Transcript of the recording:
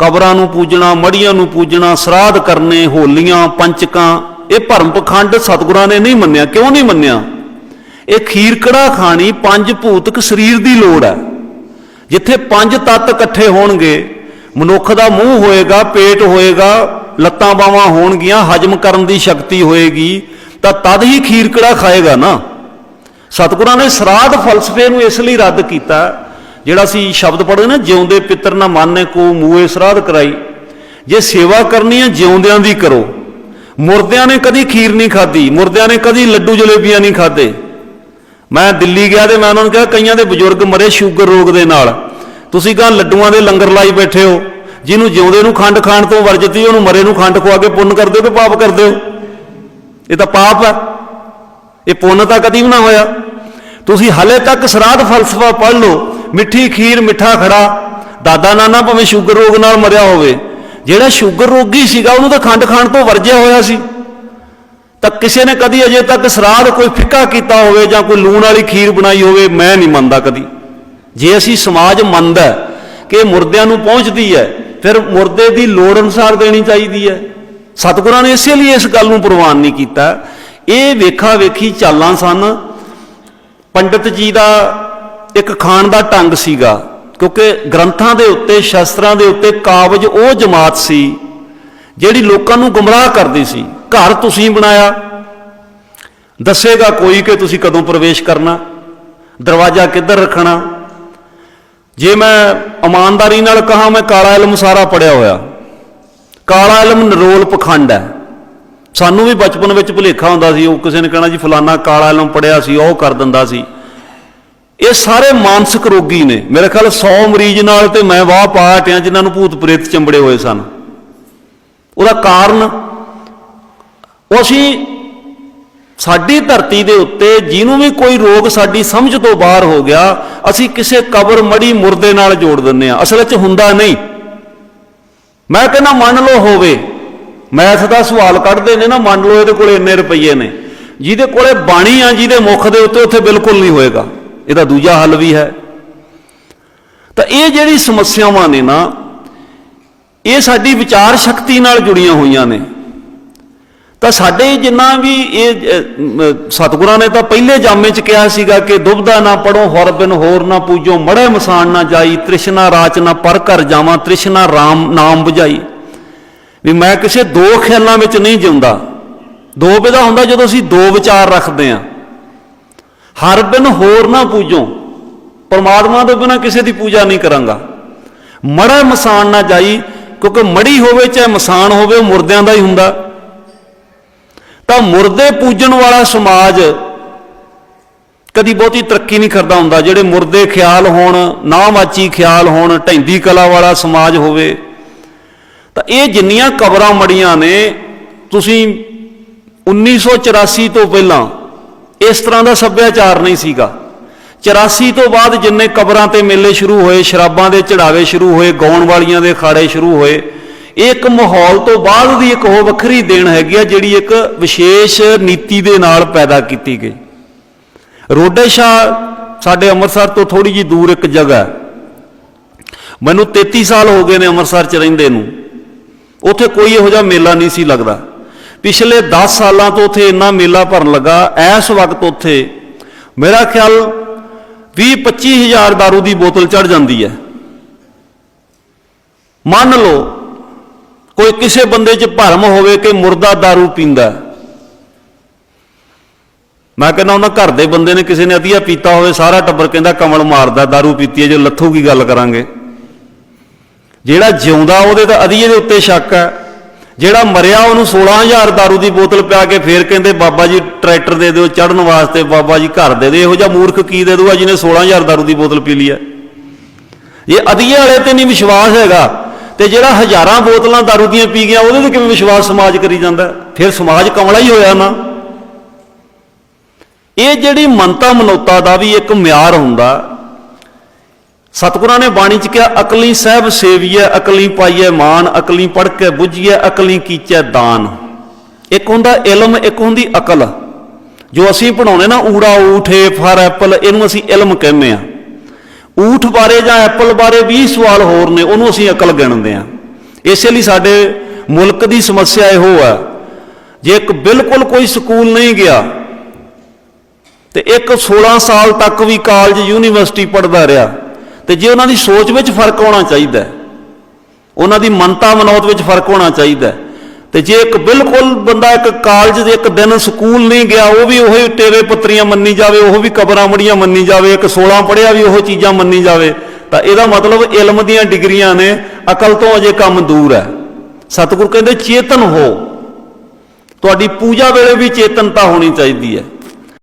ਕਬਰਾਂ ਨੂੰ ਪੂਜਣਾ, ਮੜੀਆਂ ਨੂੰ ਪੂਜਣਾ, ਸਰਾਧ ਕਰਨੇ, ਹੋਲੀਆਂ, ਪੰਚਕਾਂ, ਇਹ ਭਰਮ ਪਖੰਡ ਸਤਿਗੁਰਾਂ ਨੇ ਨਹੀਂ ਮੰਨਿਆ। ਕਿਉਂ ਨਹੀਂ ਮੰਨਿਆ? ਇਹ ਖੀਰ ਕੜਾ ਖਾਣੀ ਪੰਜ ਭੂਤਕ ਸਰੀਰ ਦੀ ਲੋੜ ਹੈ। ਜਿੱਥੇ ਪੰਜ ਤੱਤ ਇਕੱਠੇ ਹੋਣਗੇ, ਮਨੁੱਖ ਦਾ ਮੂੰਹ ਹੋਏਗਾ, ਪੇਟ ਹੋਏਗਾ, ਲੱਤਾਂ ਬਾਹਾਂ ਹੋਣਗੀਆਂ, ਹਜਮ ਕਰਨ ਦੀ ਸ਼ਕਤੀ ਹੋਏਗੀ, ਤਾਂ ਤਦ ਹੀ ਖੀਰ ਕੜਾ ਖਾਏਗਾ ਨਾ। ਸਤਿਗੁਰਾਂ ਨੇ ਸਰਾਧ ਫਲਸਫੇ ਨੂੰ ਇਸ ਲਈ ਰੱਦ ਕੀਤਾ ਜਿਹੜਾ ਅਸੀਂ ਸ਼ਬਦ ਪੜ੍ਹਦੇ ਨਾ, ਜਿਉਂਦੇ ਪਿੱਤਰ ਨਾ ਮਾਨੇ ਕੋ ਮੂਏ ਸਰਾਧ ਕਰਾਈ। ਜੇ ਸੇਵਾ ਕਰਨੀ ਹੈ, ਜਿਉਂਦਿਆਂ ਦੀ ਕਰੋ। ਮੁਰਦਿਆਂ ਨੇ ਕਦੀ ਖੀਰ ਨਹੀਂ ਖਾਧੀ, ਮੁਰਦਿਆਂ ਨੇ ਕਦੀ ਲੱਡੂ ਜਲੇਬੀਆਂ ਨਹੀਂ ਖਾਦੇ ਮੈਂ ਦਿੱਲੀ ਗਿਆ ਤੇ ਮੈਂ ਉਹਨਾਂ ਨੂੰ ਕਿਹਾ, ਕਈਆਂ ਦੇ ਬਜ਼ੁਰਗ ਮਰੇ ਸ਼ੂਗਰ ਰੋਗ ਦੇ ਨਾਲ। ਤੁਸੀਂ ਕਹਾਂ ਲੱਡੂਆਂ ਦੇ ਲੰਗਰ ਲਾਈ ਬੈਠੇ ਹੋ? ਜਿਹਨੂੰ ਜਿਉਂਦੇ ਨੂੰ ਖੰਡ ਖਾਣ ਤੋਂ ਵਰਜਤੀ, ਉਹਨੂੰ ਮਰੇ ਨੂੰ ਖੰਡ ਖਵਾ ਕੇ ਪੁੰਨ ਕਰਦੇ ਹੋ ਕਿ ਪਾਪ ਕਰਦੇ ਹੋ ਇਹ ਤਾਂ ਪਾਪ ਹੈ। ਇਹ ਪੁੰਨ ਤਾਂ ਕਦੀ ਵੀ ਨਾ ਹੋਇਆ। ਤੁਸੀਂ ਹਲੇ ਤੱਕ ਸਰਾਧ ਫਲਸਫਾ ਪੜ੍ਹ ਲਓ। ਮਿੱਠੀ ਖੀਰ, ਮਿੱਠਾ ਖੜਾ। ਦਾਦਾ ਨਾਨਾ ਭਾਵੇਂ ਸ਼ੂਗਰ ਰੋਗ ਨਾਲ ਮਰਿਆ ਹੋਵੇ, ਜਿਹੜਾ ਸ਼ੂਗਰ ਰੋਗੀ ਸੀਗਾ, ਉਹਨੂੰ ਤਾਂ ਖੰਡ ਖਾਣ ਤੋਂ ਵਰਜਿਆ ਹੋਇਆ ਸੀ। ਤਾਂ ਕਿਸੇ ਨੇ ਕਦੀ ਅਜੇ ਤੱਕ ਸਰਾਧ ਕੋਈ ਫਿੱਕਾ ਕੀਤਾ ਹੋਵੇ ਜਾਂ ਕੋਈ ਲੂਣ ਵਾਲੀ ਖੀਰ ਬਣਾਈ ਹੋਵੇ, ਮੈਂ ਨਹੀਂ ਮੰਨਦਾ ਕਦੀ। ਜੇ ਅਸੀਂ ਸਮਾਜ ਮੰਨਦਾ ਕਿ ਮੁਰਦਿਆਂ ਨੂੰ ਪਹੁੰਚਦੀ ਹੈ, ਫਿਰ ਮੁਰਦੇ ਦੀ ਲੋੜ ਅਨੁਸਾਰ ਦੇਣੀ ਚਾਹੀਦੀ ਹੈ। ਸਤਿਗੁਰਾਂ ਨੇ ਇਸੇ ਲਈ ਇਸ ਗੱਲ ਨੂੰ ਪ੍ਰਵਾਨ ਨਹੀਂ ਕੀਤਾ। ਇਹ ਵੇਖਾ ਵੇਖੀ ਚਾਲਾਂ ਸਨ। ਪੰਡਿਤ ਜੀ ਦਾ ਇੱਕ ਖਾਣ ਦਾ ਢੰਗ ਸੀਗਾ, ਕਿਉਂਕਿ ਗ੍ਰੰਥਾਂ ਦੇ ਉੱਤੇ, ਸ਼ਾਸਤਰਾਂ ਦੇ ਉੱਤੇ ਕਾਬਜ ਉਹ ਜਮਾਤ ਸੀ, ਜਿਹੜੀ ਲੋਕਾਂ ਨੂੰ ਗੁੰਮਰਾਹ ਕਰਦੀ ਸੀ। ਘਰ ਤੁਸੀਂ ਬਣਾਇਆ। ਦੱਸੇਗਾ ਕੋਈ ਕਿ ਤੁਸੀਂ ਕਦੋਂ ਪ੍ਰਵੇਸ਼ ਕਰਨਾ, ਦਰਵਾਜ਼ਾ ਕਿੱਧਰ ਰੱਖਣਾ। ਜੇ ਮੈਂ ਇਮਾਨਦਾਰੀ ਨਾਲ ਕਹਾਂ, ਮੈਂ ਕਾਲਾ ਇਲਮ ਸਾਰਾ ਪੜਿਆ ਹੋਇਆ। ਕਾਲਾ ਇਲਮ ਨਰੋਲ ਪਖੰਡ ਹੈ। ਸਾਨੂੰ ਵੀ ਬਚਪਨ ਵਿੱਚ ਭੁਲੇਖਾ ਹੁੰਦਾ ਸੀ, ਉਹ ਕਿਸੇ ਨੇ ਕਹਿਣਾ ਜੀ, ਫਲਾਨਾ ਕਾਲਾ ਇਲਮ ਪੜਿਆ ਸੀ, ਉਹ ਕਰ ਦਿੰਦਾ ਸੀ। ਇਹ ਸਾਰੇ ਮਾਨਸਿਕ ਰੋਗੀ ਨੇ। ਮੇਰੇ ਖਿਆਲ 100 ਮਰੀਜ਼ ਨਾਲ ਤੇ ਮੈਂ ਵਾਹ ਪਾਟ ਹਟਿਆ ਜਿਨ੍ਹਾਂ ਨੂੰ ਭੂਤ ਪ੍ਰੇਤ ਚੰਬੜੇ ਹੋਏ ਸਨ। ਉਹਦਾ ਕਾਰਨ, ਉਹ ਅਸੀਂ ਸਾਡੀ ਧਰਤੀ ਦੇ ਉੱਤੇ ਜਿਹਨੂੰ ਵੀ ਕੋਈ ਰੋਗ ਸਾਡੀ ਸਮਝ ਤੋਂ ਬਾਹਰ ਹੋ ਗਿਆ, ਅਸੀਂ ਕਿਸੇ ਕਬਰ ਮੜੀ ਮੁਰਦੇ ਨਾਲ ਜੋੜ ਦਿੰਦੇ ਆ ਅਸਲ ਵਿੱਚ ਹੁੰਦਾ ਨਹੀਂ। ਮੈਂ ਕਹਿੰਦਾ, ਮੰਨ ਲਓ ਹੋਵੇ। ਮੈਥ ਦਾ ਸਵਾਲ ਕੱਢਦੇ ਨੇ ਨਾ, ਮੰਨ ਲਓ ਇਹਦੇ ਕੋਲੇ ਇੰਨੇ ਰੁਪਈਏ ਨੇ। ਜਿਹਦੇ ਕੋਲੇ ਬਾਣੀ ਆ, ਜਿਹਦੇ ਮੁਖ ਦੇ ਉੱਤੇ ਉੱਥੇ ਬਿਲਕੁਲ ਨਹੀਂ ਹੋਏਗਾ। ਇਹਦਾ ਦੂਜਾ ਹੱਲ ਵੀ ਹੈ। ਤਾਂ ਇਹ ਜਿਹੜੀ ਸਮੱਸਿਆਵਾਂ ਨੇ ਨਾ, ਇਹ ਸਾਡੀ ਵਿਚਾਰ ਸ਼ਕਤੀ ਨਾਲ ਜੁੜੀਆਂ ਹੋਈਆਂ ਨੇ। ਤਾਂ ਸਾਡੇ ਜਿੰਨਾ ਵੀ ਇਹ ਸਤਿਗੁਰਾਂ ਨੇ ਤਾਂ ਪਹਿਲੇ ਜਾਮੇ ਚ ਕਿਹਾ ਸੀਗਾ ਕਿ ਦੁਬਦਾ ਨਾ ਪੜੋ, ਹਰ ਬਿਨ ਹੋਰ ਨਾ ਪੂਜੋ ਮੜੇ ਮਸਾਨ ਨਾ ਜਾਈ, ਤ੍ਰਿਸ਼ਨਾ ਰਾਚ ਨਾ ਪਰ ਕਰ ਜਾਵਾਂ, ਤ੍ਰਿਸ਼ਨਾ ਰਾਮ, ਨਾਮ 부ਝਾਈ ਵੀ ਮੈਂ ਕਿਸੇ ਦੋ ਖਿਆਲਾਂ ਵਿੱਚ ਨਹੀਂ ਜਿਉਂਦਾ। ਦੋ ਵਿਦਾ ਹੁੰਦਾ ਜਦੋਂ ਅਸੀਂ ਦੋ ਵਿਚਾਰ ਰੱਖਦੇ ਆਂ ਹਰ ਬਿਨ ਹੋਰ ਨਾ ਪੂਜੋ। ਪਰਮਾਤਮਾ ਤੋਂ ਬਿਨਾ ਕਿਸੇ ਦੀ ਪੂਜਾ ਨਹੀਂ ਕਰਾਂਗਾ। ਮੜਾ ਮਸਾਨ ਨਾ ਜਾਈ, ਕਿਉਂਕਿ ਮੜੀ ਹੋਵੇ ਚਾਹੇ ਮਸਾਨ ਹੋਵੇ, ਉਹ ਮੁਰਦਿਆਂ ਦਾ ਹੀ ਹੁੰਦਾ। ਤਾਂ ਮੁਰਦੇ ਪੂਜਣ ਵਾਲਾ ਸਮਾਜ ਕਦੀ ਬਹੁਤੀ ਤਰੱਕੀ ਨਹੀਂ ਕਰਦਾ ਹੁੰਦਾ। ਜਿਹੜੇ ਮੁਰਦੇ ਖਿਆਲ ਹੋਣ ਨਾਵਾਚੀ ਖਿਆਲ ਹੋਣ, ਢੈਂਦੀ ਕਲਾ ਵਾਲਾ ਸਮਾਜ ਹੋਵੇ, ਤਾਂ ਇਹ ਜਿੰਨੀਆਂ ਕਬਰਾਂ ਮੜੀਆਂ ਨੇ, ਤੁਸੀਂ 1984 ਤੋਂ ਪਹਿਲਾਂ ਇਸ ਤਰ੍ਹਾਂ ਦਾ ਸੱਭਿਆਚਾਰ ਨਹੀਂ ਸੀਗਾ। 84 ਤੋਂ ਬਾਅਦ ਜਿੰਨੇ ਕਬਰਾਂ ਤੇ ਮੇਲੇ ਸ਼ੁਰੂ ਹੋਏ, ਸ਼ਰਾਬਾਂ ਦੇ ਚੜਾਵੇ ਸ਼ੁਰੂ ਹੋਏ, ਗਾਉਣ ਵਾਲੀਆਂ ਦੇ ਅਖਾੜੇ ਸ਼ੁਰੂ ਹੋਏ, ਇਹ ਇੱਕ ਮਾਹੌਲ ਤੋਂ ਬਾਅਦ ਦੀ ਇੱਕ ਉਹ ਵੱਖਰੀ ਦੇਣ ਹੈਗੀ ਆ, ਜਿਹੜੀ ਇੱਕ ਵਿਸ਼ੇਸ਼ ਨੀਤੀ ਦੇ ਨਾਲ ਪੈਦਾ ਕੀਤੀ ਗਈ। ਰੋਡੇ ਸ਼ਾਹ ਸਾਡੇ ਅੰਮ੍ਰਿਤਸਰ ਤੋਂ ਥੋੜੀ ਜੀ ਦੂਰ ਇੱਕ ਜਗ੍ਹਾ ਮੈਨੂੰ 33 ਸਾਲ ਹੋ ਗਏ ਨੇ ਅੰਮ੍ਰਿਤਸਰ ਚ ਰਹਿੰਦੇ ਨੂੰ। ਉੱਥੇ ਕੋਈ ਇਹੋ ਜਿਹਾ ਮੇਲਾ ਨਹੀਂ ਸੀ ਲੱਗਦਾ। ਪਿਛਲੇ 10 ਸਾਲਾਂ ਤੋਂ ਉੱਥੇ ਇੰਨਾ ਮੇਲਾ ਭਰਨ ਲੱਗਾ ਇਸ ਵਕਤ ਉੱਥੇ ਮੇਰਾ ਖਿਆਲ 20 25 ਹਜ਼ਾਰ ਦਾਰੂ ਦੀ ਬੋਤਲ ਚੜ ਜਾਂਦੀ ਹੈ। ਮੰਨ ਲਓ, ਕੋਈ ਕਿਸੇ ਬੰਦੇ 'ਚ ਭਰਮ ਹੋਵੇ ਕਿ ਮੁਰਦਾ ਦਾਰੂ ਪੀਂਦਾ ਮੈਂ ਕਹਿੰਦਾ ਉਹਨਾਂ ਘਰ ਦੇ ਬੰਦੇ ਨੇ ਕਿਸੇ ਨੇ ਅਧੀਆ ਪੀਤਾ ਹੋਵੇ, ਸਾਰਾ ਟੱਬਰ ਕਹਿੰਦਾ ਕਮਲ ਮਾਰਦਾ, ਦਾਰੂ ਪੀਤੀ ਹੈ, ਜੇ ਲੱਥੂ ਕੀ ਗੱਲ ਕਰਾਂਗੇ? ਜਿਹੜਾ ਜਿਉਂਦਾ ਉਹਦੇ ਤਾਂ ਅਧੀਏ ਦੇ ਉੱਤੇ ਸ਼ੱਕ ਹੈ। ਜਿਹੜਾ ਮਰਿਆ ਉਹਨੂੰ 16000 ਦਾਰੂ ਦੀ ਬੋਤਲ ਪਿਆ ਕੇ ਫੇਰ ਕਹਿੰਦੇ, ਬਾਬਾ ਜੀ ਟਰੈਕਟਰ ਦੇ ਦਿਓ ਚੜਨ ਵਾਸਤੇ ਬਾਬਾ ਜੀ ਘਰ ਦੇ ਦਿਓ। ਇਹੋ ਜਿਹਾ ਮੂਰਖ ਕੀ ਦੇ ਦੂਗਾ ਜਿਹਨੇ 16000 ਦਾਰੂ ਦੀ ਬੋਤਲ ਪੀ ਲਈ ਹੈ ਇਹ ਅਧੀਏ ਵਾਲੇ ਤੇ ਨਹੀਂ ਵਿਸ਼ਵਾਸ ਹੈਗਾ। ਤੇ ਜਿਹੜਾ ਹਜ਼ਾਰਾਂ ਬੋਤਲਾਂ ਦਾਰੂ ਦੀਆਂ ਪੀ ਗਿਆ, ਉਹਦੇ ਤੇ ਕਿਵੇਂ ਵਿਸ਼ਵਾਸ ਸਮਾਜ ਕਰੀ ਜਾਂਦਾ? ਫਿਰ ਸਮਾਜ ਕਮਲਾ ਹੀ ਹੋਇਆ ਨਾ। ਇਹ ਜਿਹੜੀ ਮਨਤਾ ਮਨੋਤਾ ਦਾ ਵੀ ਇੱਕ ਮਿਆਰ ਹੁੰਦਾ ਸਤਿਗੁਰਾਂ ਨੇ ਬਾਣੀ ਚ ਕਿਹਾ, ਅਕਲੀ ਸਹਿਬ ਸੇਵੀਐ, ਅਕਲੀ ਪਾਈਐ ਮਾਨ, ਅਕਲੀ ਪੜ ਕੇ ਬੁੱਝੀਐ, ਅਕਲੀ ਕੀਚੈ ਦਾਨ। ਇੱਕ ਹੁੰਦਾ ਇਲਮ, ਇੱਕ ਹੁੰਦੀ ਅਕਲ। ਜੋ ਅਸੀਂ ਪੜਾਉਣੇ ਨਾ, ਊੜਾ ਊਠੇ ਫਰ ਐਪਲ, ਇਹਨੂੰ ਅਸੀਂ ਇਲਮ ਕਹਿੰਦੇ ਆ ਊਠ ਬਾਰੇ ਜਾਂ ਐਪਲ ਬਾਰੇ 20 ਸਵਾਲ ਹੋਰ ਨੇ, ਉਹਨੂੰ ਅਸੀਂ ਅਕਲ ਗਿਣਦੇ ਆ ਇਸੇ ਲਈ ਸਾਡੇ ਮੁਲਕ ਦੀ ਸਮੱਸਿਆ ਇਹੋ ਹੈ ਜੇ ਇੱਕ ਬਿਲਕੁਲ ਕੋਈ ਸਕੂਲ ਨਹੀਂ ਗਿਆ, ਤੇ ਇੱਕ 16 ਸਾਲ ਤੱਕ ਵੀ ਕਾਲਜ, ਯੂਨੀਵਰਸਿਟੀ ਪੜ੍ਹਦਾ ਰਿਹਾ ਤੇ ਜੇ ਉਹਨਾਂ ਦੀ ਸੋਚ ਵਿੱਚ ਫ਼ਰਕ ਹੋਣਾ ਚਾਹੀਦਾ ਉਹਨਾਂ ਦੀ ਮਨਤਾ ਮਨੋਤ ਵਿੱਚ ਫ਼ਰਕ ਹੋਣਾ ਚਾਹੀਦਾ ਹੈ, ਤੇ ਜੇ ਇੱਕ ਬਿਲਕੁਲ ਬੰਦਾ ਇੱਕ ਕਾਲਜ ਦੇ ਇੱਕ ਦਿਨ ਸਕੂਲ ਨਹੀਂ ਗਿਆ ਉਹ ਵੀ ਉਹੀ ਟੇਵੇ ਪੱਤਰੀਆਂ ਮੰਨੀ ਜਾਵੇ ਉਹ ਵੀ ਕਬਰਾਂ ਮੜੀਆਂ ਮੰਨੀ ਜਾਵੇ ਇੱਕ 16 ਪੜ੍ਹਿਆ ਵੀ ਉਹ ਚੀਜ਼ਾਂ ਮੰਨੀ ਜਾਵੇ ਤਾਂ ਇਹਦਾ ਮਤਲਬ ਇਲਮ ਦੀਆਂ ਡਿਗਰੀਆਂ ਨੇ ਅਕਲ ਤੋਂ ਅਜੇ ਕੰਮ ਦੂਰ ਹੈ। ਸਤਿਗੁਰ ਕਹਿੰਦੇ ਚੇਤਨ ਹੋ। ਤੁਹਾਡੀ ਪੂਜਾ ਵੇਲੇ ਵੀ ਚੇਤਨਤਾ ਹੋਣੀ ਚਾਹੀਦੀ ਹੈ।